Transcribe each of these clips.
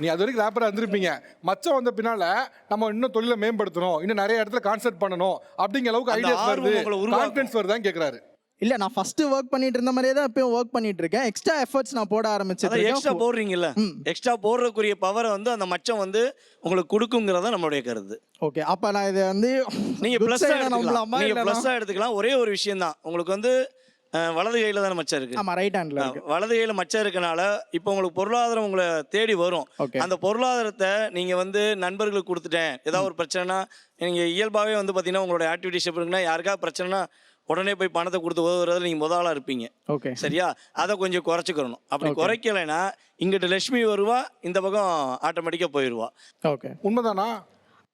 நீ அது வரைக்கும் ரேப்பராக இருந்திருப்பீங்க. மச்சம் வந்த பின்னால நம்ம இன்னும் தொழிலை மேம்படுத்தணும். இன்னும் நிறைய இடத்துல கான்செர்ட் பண்ணணும். அப்படிங்கிற அளவுக்கு ஐடியாஸ் ஆர்வம் வருது. கான்ஃபிடன்ஸ் வருதான்னு கேட்குறாரு இல்ல நான் ஃபர்ஸ்ட் ஒர்க் பண்ணிட்டு இருந்த மாதிரியே தான் இப்பயும் ஒர்க் பண்ணிட்டு இருக்கேன். எக்ஸ்ட்ரா எஃபர்ட்ஸ் நான் போட அதான் எக்ஸ்ட்ரா போடுறீங்கல்ல. எக்ஸ்ட்ரா போடுறதுக்குரிய பவரை வந்து அந்த மச்சம் வந்து உங்களுக்கு கொடுக்குங்கிறத நம்மளுடைய கருத்து. ஓகே அப்ப நான் இதை வந்து நீங்க நம்பலாமா நீங்க பிளஸ்ஸா எடுத்துக்கலாம். ஒரே ஒரு விஷயம் தான் உங்களுக்கு வந்து வலது கையில தானே மச்சம் இருக்கு? ஆமா ரைட் ஹேண்ட்ல வலது கையில மச்சம் இருக்கனால இப்போ உங்களுக்கு பொருளாதாரம் உங்களை தேடி வரும். அந்த பொருளாதாரத்தை நீங்க வந்து நண்பர்களுக்கு கொடுத்துட்டேன். ஏதாவது ஒரு பிரச்சனைனா நீங்க இயல்பாவே வந்து பாத்தீங்கன்னா உங்களோட ஆக்டிவிட்டிஸ் இருக்குன்னா யாருக்காவது பிரச்சனைனா உடனே போய் பணத்தை கொடுத்து உதவுறதுல நீங்க முதலா இருப்பீங்க. ஓகே சரியா? அதை கொஞ்சம் குறைச்சிக்கிறணும் அப்படி. குறைக்கலைன்னா இங்கிட்ட லட்சுமி வருவா இந்த பக்கம் ஆட்டோமேட்டிக்கா போயிடுவா ஓகே உண்மைதானா?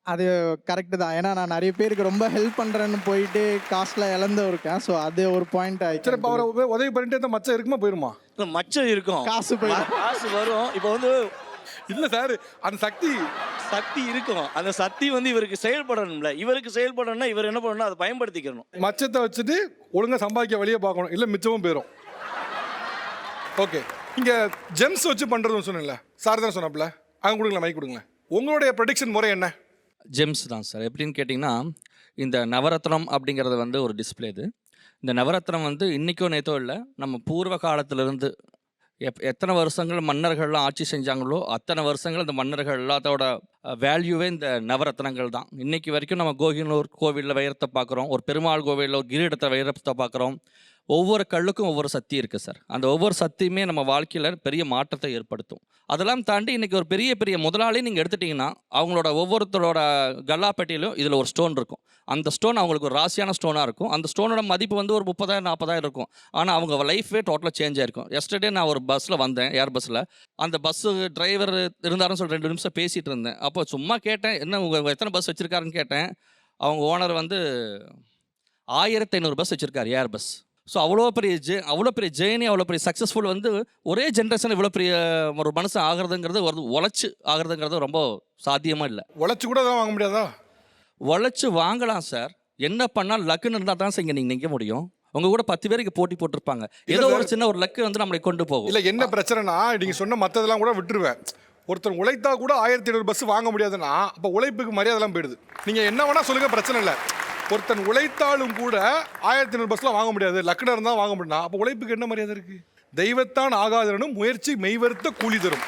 அது கரெக்ட் தான். ஏன்னா நான் நிறைய பேருக்கு ரொம்ப ஹெல்ப் பண்றேன்னு போயிட்டு காசுல இழந்து இருக்கேன். ஸோ அது ஒரு பாயிண்ட் சரி இப்போ அவரை உப- உதவி பண்ணிட்டு இந்த மச்சம் இருக்குமா போயிருமா? இல்ல, மச்சம் இருக்கும். காசு போயிடும். காசு வரும். இப்போ வந்து இல்ல சார் அந்த சக்தி. சக்தி இருக்கும். அந்த சக்தி வந்து இவருக்கு செயல்படணும்ல. இவருக்கு செயல்படணும்னா இவர் என்ன பண்ணணும் அதை பயன்படுத்திக்கணும். மச்சத்தை வச்சுட்டு ஒழுங்கா சம்பாதிக்க வழியை பார்க்கணும். இல்ல மிச்சமும் போயிடும் ஓகே இங்க ஜெம்ஸ் வச்சு பண்றதுன்னு சொன்னீங்கல்ல சார் தான் சொன்னாப்ல அவங்க கொடுங்களேன் மைக் கொடுங்களேன். உங்களுடைய ப்ரொடிக்ஷன் முறை என்ன? ஜெம்ஸ் தான் சார். எப்படின்னு கேட்டிங்கன்னா இந்த நவரத்னம் அப்படிங்கிறது வந்து ஒரு டிஸ்ப்ளே இது. இந்த நவரத்னம் வந்து இன்றைக்கோ நேத்தோ இல்லை நம்ம பூர்வ காலத்திலிருந்து எப் எத்தனை வருஷங்கள் மன்னர்கள்லாம் ஆட்சி செஞ்சாங்களோ அத்தனை வருஷங்கள் இந்த மன்னர்கள் எல்லாத்தோட வேல்யூவே இந்த நவரத்னங்கள் தான். இன்றைக்கி வரைக்கும் நம்ம கோகினூர் கோவிலில் வைரத்தை பார்க்குறோம் ஒரு பெருமாள் கோவிலில் ஒரு கிரீடத்தை வைரத்தை பார்க்குறோம். ஒவ்வொரு கல்லுக்கும் ஒவ்வொரு சக்தி இருக்குது சார். அந்த ஒவ்வொரு சக்தியுமே நம்ம வாழ்க்கையில் பெரிய மாற்றத்தை ஏற்படுத்தும். அதெல்லாம் தாண்டி இன்றைக்கி ஒரு பெரிய பெரிய முதலாளி நீங்கள் எடுத்துட்டிங்கன்னா அவங்களோட ஒவ்வொருத்தரோட கல்லாப்பட்டியிலும் இதில் ஒரு ஸ்டோன் இருக்கும். அந்த ஸ்டோன் அவங்களுக்கு ஒரு ராசியான ஸ்டோனாக இருக்கும். அந்த ஸ்டோனோட மதிப்பு வந்து ஒரு முப்பதாயிரம் நாற்பதாயிரம் இருக்கும். ஆனால் அவங்க லைஃபே டோட்டலாக சேஞ்ச் ஆயிருக்கும். எஸ்டர்டே நான் ஒரு பஸ்ஸில் வந்தேன் ஏர் பஸ்ஸில் அந்த பஸ்ஸு டிரைவர் இருந்தாருன்னு சொல்லி ரெண்டு நிமிஷம் பேசிகிட்டு இருந்தேன். அப்போ சும்மா கேட்டேன் என்ன உங்கள் எத்தனை பஸ் வச்சுருக்காருன்னு கேட்டேன். அவங்க ஓனர் வந்து ஆயிரத்தி ஐநூறு பஸ் வச்சுருக்காரு ஏர் பஸ் ஸோ அவ்வளோ பெரிய ஜே அவ்வளோ பெரிய ஜேர்னி அவ்வளோ பெரிய சக்ஸஸ்ஃபுல் வந்து ஒரே ஜென்ரேஷன் இவ்வளோ பெரிய ஒரு மனுஷன் ஆகிறதுங்கிறது ஒரு உழைச்சி ஆகிறதுங்கிறது ரொம்ப சாத்தியமாக இல்லை. உழைச்சு கூட அதெல்லாம் வாங்க முடியாதா? உழைச்சி வாங்கலாம் சார் என்ன பண்ணால் லக்குன்னு இருந்தால் தான் சார் இங்கே நீங்கள் நிற்க முடியும். உங்க கூட பத்து பேருக்கு போட்டி போட்டிருப்பாங்க. ஏதோ ஒரு சின்ன ஒரு லக்கு வந்து நம்மளை கொண்டு போகும். இல்ல என்ன பிரச்சனைனா நீங்க சொன்ன மத்ததெல்லாம் கூட விட்டுருவேன். ஒருத்தர் உழைத்தா கூட ஆயிரத்தி ஐநூறு பஸ் வாங்க முடியாதுன்னா அப்ப உழைப்புக்கு மரியாதைலாம் போயிடுது. நீங்க என்ன வேணா சொல்லுங்க பிரச்சனை இல்லை. ஒருத்தன் உழைத்தாலும் கூட ஆயிரத்தி ஐநூறு பஸ்லாம் வாங்க முடியாது. லக்னர் இருந்தா வாங்க முடியும். அப்ப உழைப்புக்கு என்ன மரியாதை இருக்கு? தெய்வத்தான் ஆகாதனும் முயற்சி மெய்வருத்த கூலி தரும்.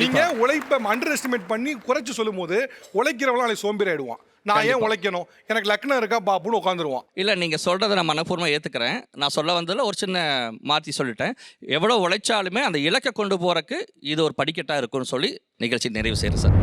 நீங்க உழைப்பை அண்டர் எஸ்டிமேட் பண்ணி குறைச்சு சொல்லும்போது உழைக்கிறவங்க நாளைக்கு சோம்பேறி ஆயிடுவான். நான் ஏன். உழைக்கணும்? எனக்கு லக்னம் இருக்கா? பாப்புன்னு உட்காந்துருவான் இல்லை நீங்கள் சொல்கிறத நான் மனப்பூர்வமாக ஏற்றுக்கிறேன் நான் சொல்ல வந்ததில் ஒரு சின்ன மாற்றி சொல்லிட்டேன். எவ்வளோ உழைச்சாலுமே அந்த இலக்கை கொண்டு போகிறக்கு இது ஒரு படிக்கட்டாக இருக்கும்னு சொல்லி நிகழ்ச்சி நிறைவு செய்கிறேன் சார்.